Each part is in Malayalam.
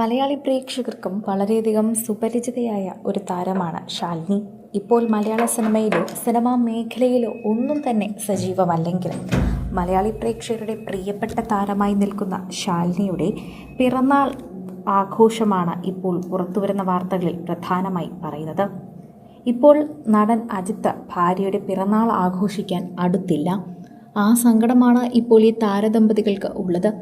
മലയാളി പ്രേക്ഷകർക്കും വളരെയധികം സുപരിചിതയായ ഒരു താരമാണ് ശാലിനി. ഇപ്പോൾ മലയാള സിനിമയിലോ സിനിമാ മേഖലയിലോ ഒന്നും തന്നെ സജീവമല്ലെങ്കിലും മലയാളി പ്രേക്ഷകരുടെ പ്രിയപ്പെട്ട താരമായി നിൽക്കുന്ന ശാലിനിയുടെ പിറന്നാൾ ആഘോഷമാണ് ഇപ്പോൾ പുറത്തുവരുന്ന വാർത്തകളിൽ പ്രധാനമായി പറയുന്നത്. ഇപ്പോൾ നടൻ അജിത്ത് ഭാര്യയുടെ പിറന്നാൾ ആഘോഷിക്കാൻ അടുത്തില്ല. ആ സങ്കടമാണ് ഇപ്പോൾ ഈ താരദമ്പതികൾക്ക് ഉള്ളത്.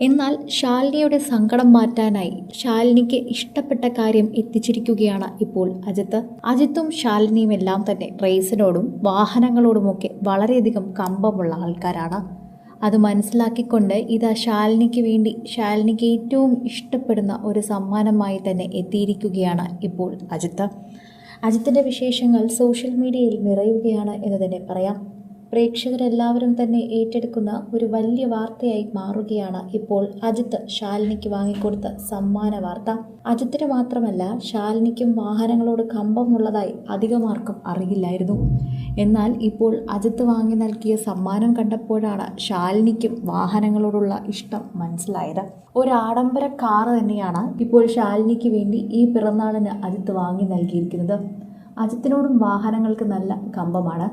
എന്നാൽ ശാലിനിയുടെ സങ്കടം മാറ്റാനായി ശാലിനിക്ക് ഇഷ്ടപ്പെട്ട കാര്യം എത്തിച്ചിരിക്കുകയാണ് ഇപ്പോൾ അജിത്ത്. അജിത്തും ശാലിനിയും എല്ലാം തന്നെ റേസിനോടും വാഹനങ്ങളോടുമൊക്കെ വളരെയധികം കമ്പമുള്ള ആൾക്കാരാണ്. അത് മനസ്സിലാക്കിക്കൊണ്ട് ഇതാ ശാലിനിക്ക് വേണ്ടി ശാലിനിക്ക് ഏറ്റവും ഇഷ്ടപ്പെടുന്ന ഒരു സമ്മാനമായി തന്നെ എത്തിയിരിക്കുകയാണ് ഇപ്പോൾ അജിത്ത്. അജിത്തിന്റെ വിശേഷങ്ങൾ സോഷ്യൽ മീഡിയയിൽ നിറയുകയാണ് എന്ന് തന്നെ പറയാം. പ്രേക്ഷകരെല്ലാവരും തന്നെ ഏറ്റെടുക്കുന്ന ഒരു വലിയ വാർത്തയായി മാറുകയാണ് ഇപ്പോൾ അജിത്ത് ശാലിനിക്ക് വാങ്ങിക്കൊടുത്ത സമ്മാന വാർത്ത. അജിത്തിന് മാത്രമല്ല ശാലിനിക്കും വാഹനങ്ങളോട് കമ്പമുള്ളതായി അധികമാർക്കും അറിയില്ലായിരുന്നു. എന്നാൽ ഇപ്പോൾ അജിത്ത് വാങ്ങി നൽകിയ സമ്മാനം കണ്ടപ്പോഴാണ് ശാലിനിക്കും വാഹനങ്ങളോടുള്ള ഇഷ്ടം മനസ്സിലായത്. ഒരു ആഡംബര കാറ് തന്നെയാണ് ഇപ്പോൾ ശാലിനിക്ക് വേണ്ടി ഈ പിറന്നാളിന് അജിത്ത് വാങ്ങി നൽകിയിരിക്കുന്നത്. അജിത്തിനോടും വാഹനങ്ങൾക്ക് നല്ല കമ്പമാണ്.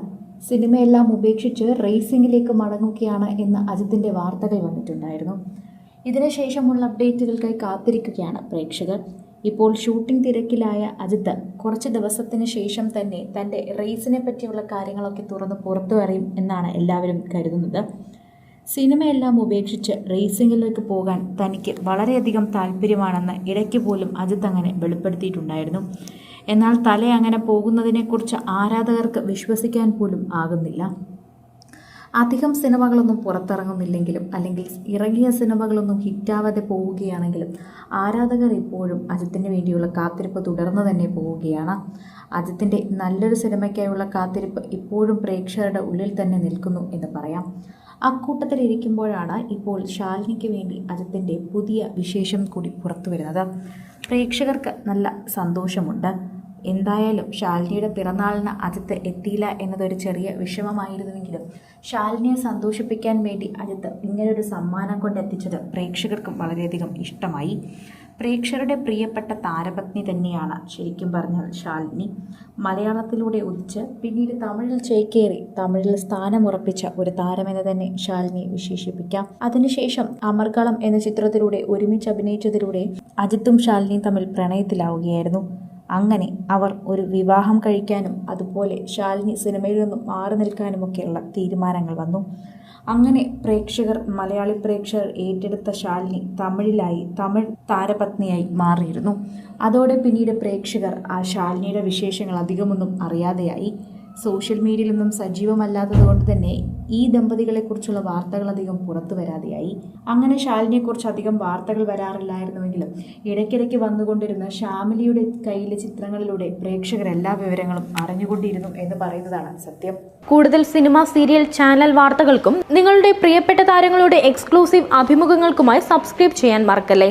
സിനിമയെല്ലാം ഉപേക്ഷിച്ച് റേസിംഗിലേക്ക് മടങ്ങുകയാണ് എന്ന് അജിത്തിന്റെ വാർത്തകൾ വന്നിട്ടുണ്ടായിരുന്നു. ഇതിനുശേഷമുള്ള അപ്ഡേറ്റുകൾക്കായി കാത്തിരിക്കുകയാണ് പ്രേക്ഷകർ. ഇപ്പോൾ ഷൂട്ടിംഗ് തിരക്കിലായ അജിത്ത് കുറച്ച് ദിവസത്തിന് ശേഷം തന്നെ തന്റെ റേസിനെ പറ്റിയുള്ള കാര്യങ്ങളൊക്കെ തുറന്ന് പുറത്തു പറയും എന്നാണ് എല്ലാവരും കരുതുന്നത്. സിനിമയെല്ലാം ഉപേക്ഷിച്ച് റേസിംഗിലേക്ക് പോകാൻ തനിക്ക് വളരെയധികം താല്പര്യമാണെന്ന് ഇടയ്ക്ക് പോലും അജിത്ത് അങ്ങനെ വെളിപ്പെടുത്തിയിട്ടുണ്ടായിരുന്നു. എന്നാൽ തല അങ്ങനെ പോകുന്നതിനെക്കുറിച്ച് ആരാധകർക്ക് വിശ്വസിക്കാൻ പോലും ആകുന്നില്ല. അധികം സിനിമകളൊന്നും പുറത്തിറങ്ങുന്നില്ലെങ്കിലും അല്ലെങ്കിൽ ഇറങ്ങിയ സിനിമകളൊന്നും ഹിറ്റാവാതെ പോവുകയാണെങ്കിലും ആരാധകർ ഇപ്പോഴും അജിത്തിന് വേണ്ടിയുള്ള കാത്തിരിപ്പ് തുടർന്ന് തന്നെ പോവുകയാണ്. അജിത്തിന്റെ നല്ലൊരു സിനിമയ്ക്കായുള്ള കാത്തിരിപ്പ് ഇപ്പോഴും പ്രേക്ഷകരുടെ ഉള്ളിൽ തന്നെ നിൽക്കുന്നു എന്ന് പറയാം. അക്കൂട്ടത്തിലിരിക്കുമ്പോഴാണ് ഇപ്പോൾ ശാലിനിക്ക് വേണ്ടി അജിത്തിന്റെ പുതിയ വിശേഷം കൂടി പുറത്തു വരുന്നത് പ്രേക്ഷകർക്ക് നല്ല സന്തോഷമുണ്ട്. എന്തായാലും ശാലിനിയുടെ പിറന്നാളിന് അജിത്ത് എത്തിയില്ല എന്നതൊരു ചെറിയ വിഷമമായിരുന്നുവെങ്കിലും ശാലിനിയെ സന്തോഷിപ്പിക്കാൻ വേണ്ടി അജിത്ത് ഇങ്ങനൊരു സമ്മാനം കൊണ്ടെത്തിച്ചത് പ്രേക്ഷകർക്കും വളരെയധികം ഇഷ്ടമായി. പ്രേക്ഷകരുടെ പ്രിയപ്പെട്ട താരപത്നി തന്നെയാണ് ശരിക്കും പറഞ്ഞാൽ ശാലിനി മലയാളത്തിലൂടെ ഉദിച്ച് പിന്നീട് തമിഴിൽ ചേക്കേറി തമിഴിൽ സ്ഥാനമുറപ്പിച്ച ഒരു താരമെന്ന് തന്നെ ശാലിനിയെ വിശേഷിപ്പിക്കാം. അതിനുശേഷം അമർകളം എന്ന ചിത്രത്തിലൂടെ ഒരുമിച്ച് അഭിനയിച്ചതിലൂടെ അജിത്തും ശാലിനിയും തമ്മിൽ പ്രണയത്തിലാവുകയായിരുന്നു. അങ്ങനെ അവർ ഒരു വിവാഹം കഴിക്കാനും അതുപോലെ ശാലിനി സിനിമയിൽ നിന്നും മാറി നിൽക്കാനുമൊക്കെയുള്ള തീരുമാനങ്ങൾ വന്നു. അങ്ങനെ പ്രേക്ഷകർ മലയാളി പ്രേക്ഷകർ ഏറ്റെടുത്ത ശാലിനി തമിഴിലായി തമിഴ് താരപത്നിയായി മാറിയിരുന്നു. അതോടെ പിന്നീട് പ്രേക്ഷകർ ആ ശാലിനിയുടെ വിശേഷങ്ങൾ അധികമൊന്നും അറിയാതെയായി. സോഷ്യൽ മീഡിയയിലൊന്നും സജീവമല്ലാത്തത് കൊണ്ട് തന്നെ ഈ ദമ്പതികളെക്കുറിച്ചുള്ള വാർത്തകൾ അധികം പുറത്തു വരാതെയായി. അങ്ങനെ ശാലിനിയെക്കുറിച്ച് അധികം വാർത്തകൾ വരാറില്ലായിരുന്നുവെങ്കിലും ഇടയ്ക്കിടയ്ക്ക് വന്നുകൊണ്ടിരുന്ന ശ്യാമിലിയുടെ കയ്യിലെ ചിത്രങ്ങളിലൂടെ പ്രേക്ഷകർ എല്ലാ വിവരങ്ങളും അറിഞ്ഞുകൊണ്ടിരുന്നു എന്ന് പറയുന്നതാണ് സത്യം. കൂടുതൽ സിനിമ സീരിയൽ ചാനൽ വാർത്തകൾക്കും നിങ്ങളുടെ പ്രിയപ്പെട്ട താരങ്ങളുടെ എക്സ്ക്ലൂസീവ് അഭിമുഖങ്ങൾക്കുമായി സബ്സ്ക്രൈബ് ചെയ്യാൻ മറക്കല്ലേ?